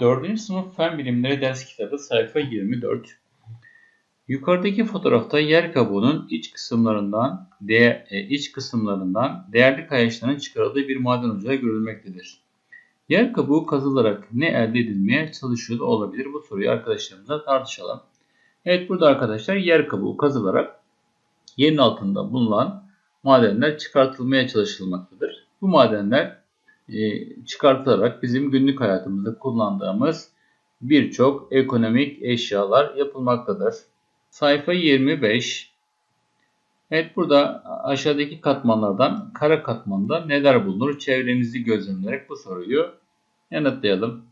4. sınıf fen bilimleri ders kitabı sayfa 24. Yukarıdaki fotoğrafta yer kabuğunun iç kısımlarından de, e, iç kısımlarından değerli kayaçların çıkarıldığı bir maden ocağı görülmektedir. Yer kabuğu kazılarak ne elde edilmeye çalışıyor olabilir? Bu soruyu arkadaşlarımızla tartışalım. Evet burada arkadaşlar yer kabuğu kazılarak yerin altında bulunan madenler çıkartılmaya çalışılmaktadır. Bu madenler çıkartılarak bizim günlük hayatımızda kullandığımız birçok ekonomik eşyalar yapılmaktadır. Sayfa 25. Evet burada aşağıdaki katmanlardan kara katmanda neler bulunur? Çevrenizi gözlemleyerek bu soruyu yanıtlayalım.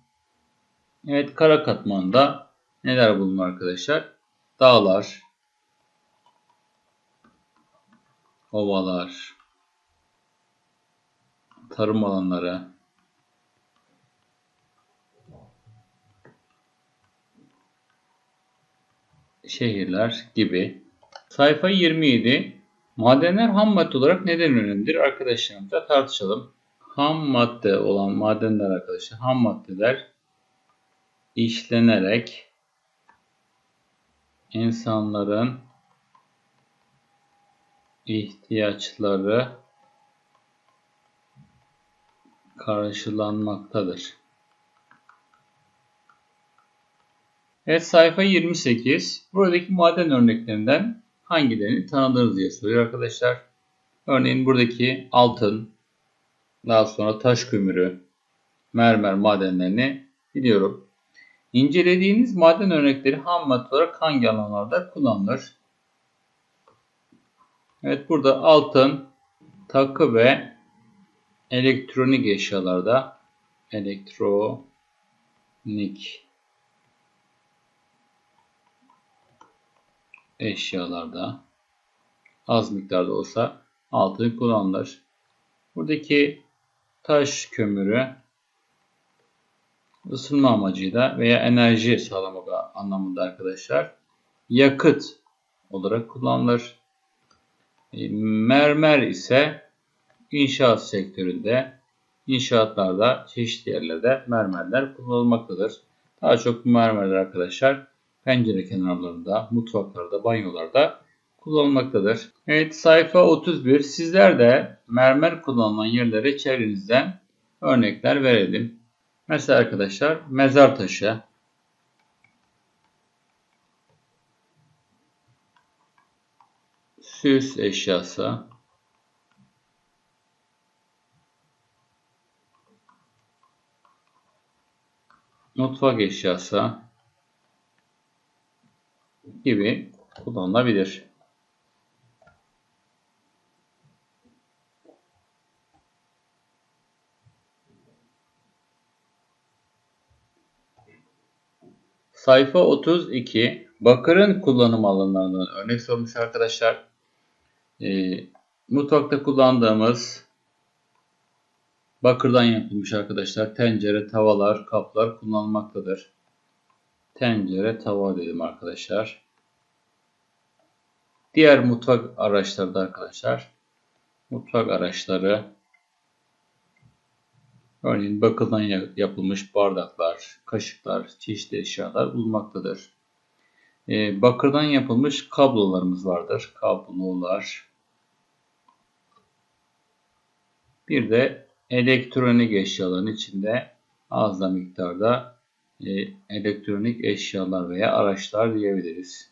Evet kara katmanda neler bulunur arkadaşlar? Dağlar, ovalar, tarım alanları, şehirler gibi. Sayfa 27. Madenler ham madde olarak neden önemlidir? Arkadaşlarımızla tartışalım. Ham madde olan madenler arkadaşlar, ham maddeler işlenerek insanların ihtiyaçları karşılanmaktadır. Evet sayfa 28. Buradaki maden örneklerinden hangilerini tanıdınız diye soruyor arkadaşlar. Örneğin buradaki altın, daha sonra taş kömürü, mermer madenlerini biliyorum. İncelediğiniz maden örnekleri ham madde olarak hangi alanlarda kullanılır? Evet burada altın, takı ve elektronik eşyalarda elektronik eşyalarda az miktarda olsa altın kullanılır. Buradaki taş kömürü ısınma amacıyla veya enerji sağlamak anlamında arkadaşlar yakıt olarak kullanılır. E, mermer ise inşaat sektöründe, inşaatlarda, çeşitli yerlerde mermerler kullanılmaktadır. Daha çok mermerler arkadaşlar pencere kenarlarında, mutfaklarda, banyolarda kullanılmaktadır. Evet sayfa 31. Sizler de mermer kullanılan yerlere çevrenizden örnekler verelim. Mesela arkadaşlar mezar taşı, süs eşyası, mutfak eşyası gibi kullanılabilir. Sayfa 32 bakırın kullanım alanlarından örnek sormuş arkadaşlar. E, mutfakta kullandığımız bakırdan yapılmış arkadaşlar tencere, tavalar, kaplar kullanılmaktadır. Tencere, tava dedim arkadaşlar. Diğer mutfak araçları da arkadaşlar. Mutfak araçları örneğin bakırdan yapılmış bardaklar, kaşıklar, çeşitli eşyalar bulunmaktadır. Ee, bakırdan yapılmış kablolarımız vardır. Kablolar. Bir de elektronik eşyaların içinde az da miktarda e, elektronik eşyalar veya araçlar diyebiliriz.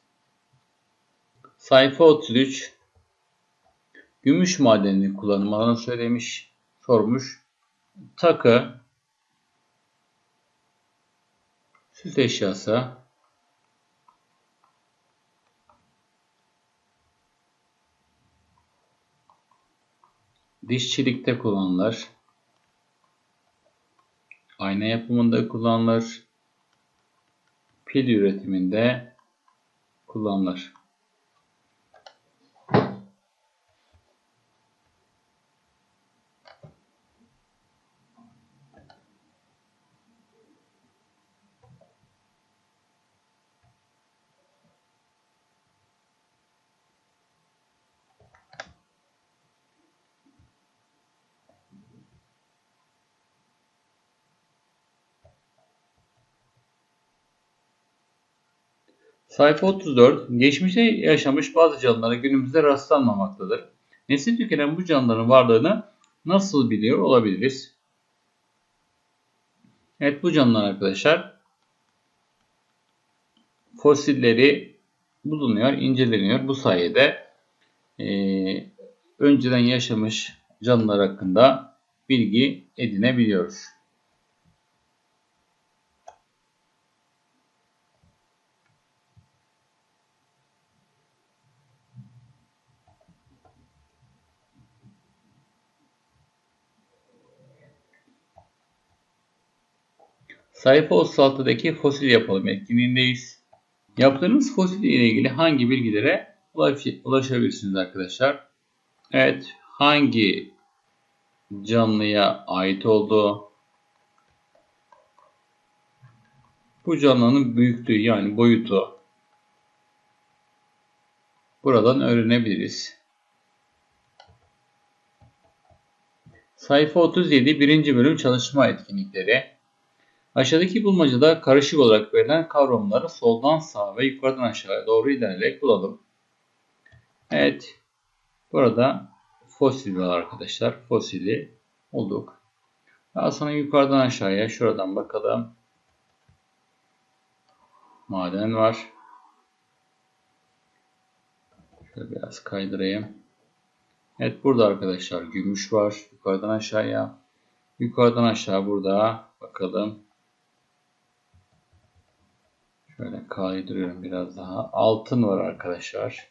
Sayfa 33 Gümüş madenini kullanım alanı söylemiş, sormuş. Takı, süs eşyası, dişçilikte kullanılır, ayna yapımında kullanılır, pil üretiminde kullanılır. Sayfa 34. Geçmişte yaşamış bazı canlılara günümüzde rastlanmamaktadır. Nesli tükenen bu canlıların varlığını nasıl biliyor olabiliriz? Evet bu canlılar arkadaşlar fosilleri bulunuyor, inceleniyor. Bu sayede e, önceden yaşamış canlılar hakkında bilgi edinebiliyoruz. Sayfa 36'daki fosil yapalım etkinliğindeyiz. Yaptığınız fosil ile ilgili hangi bilgilere ulaşabilirsiniz arkadaşlar? Evet, hangi canlıya ait olduğu, bu canlının büyüklüğü yani boyutu buradan öğrenebiliriz. Sayfa 37 birinci bölüm çalışma etkinlikleri. Aşağıdaki bulmacada karışık olarak verilen kavramları soldan sağa ve yukarıdan aşağıya doğru ilerleyerek bulalım. Evet. Burada fosil var arkadaşlar. Fosili bulduk. Daha sonra yukarıdan aşağıya şuradan bakalım. Maden var. Şöyle biraz kaydırayım. Evet burada arkadaşlar gümüş var. Yukarıdan aşağıya. Yukarıdan aşağı burada bakalım. Şöyle kaydırıyorum biraz daha. Altın var arkadaşlar.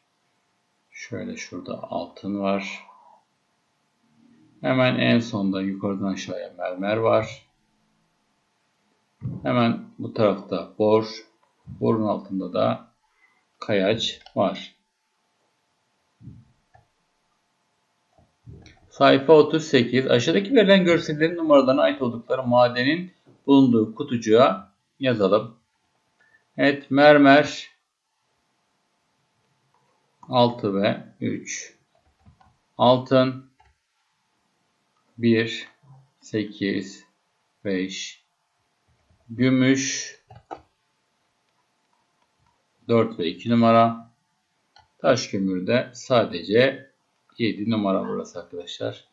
Şöyle şurada altın var. Hemen en sonda yukarıdan aşağıya mermer var. Hemen bu tarafta bor. Borun altında da kayaç var. Sayfa 38. Aşağıdaki verilen görsellerin numaralarına ait oldukları madenin bulunduğu kutucuğa yazalım. Evet mermer. 6 ve 3 altın. 1 8 5 gümüş. 4 ve 2 numara. Taş kömürde sadece 7 numara burası arkadaşlar.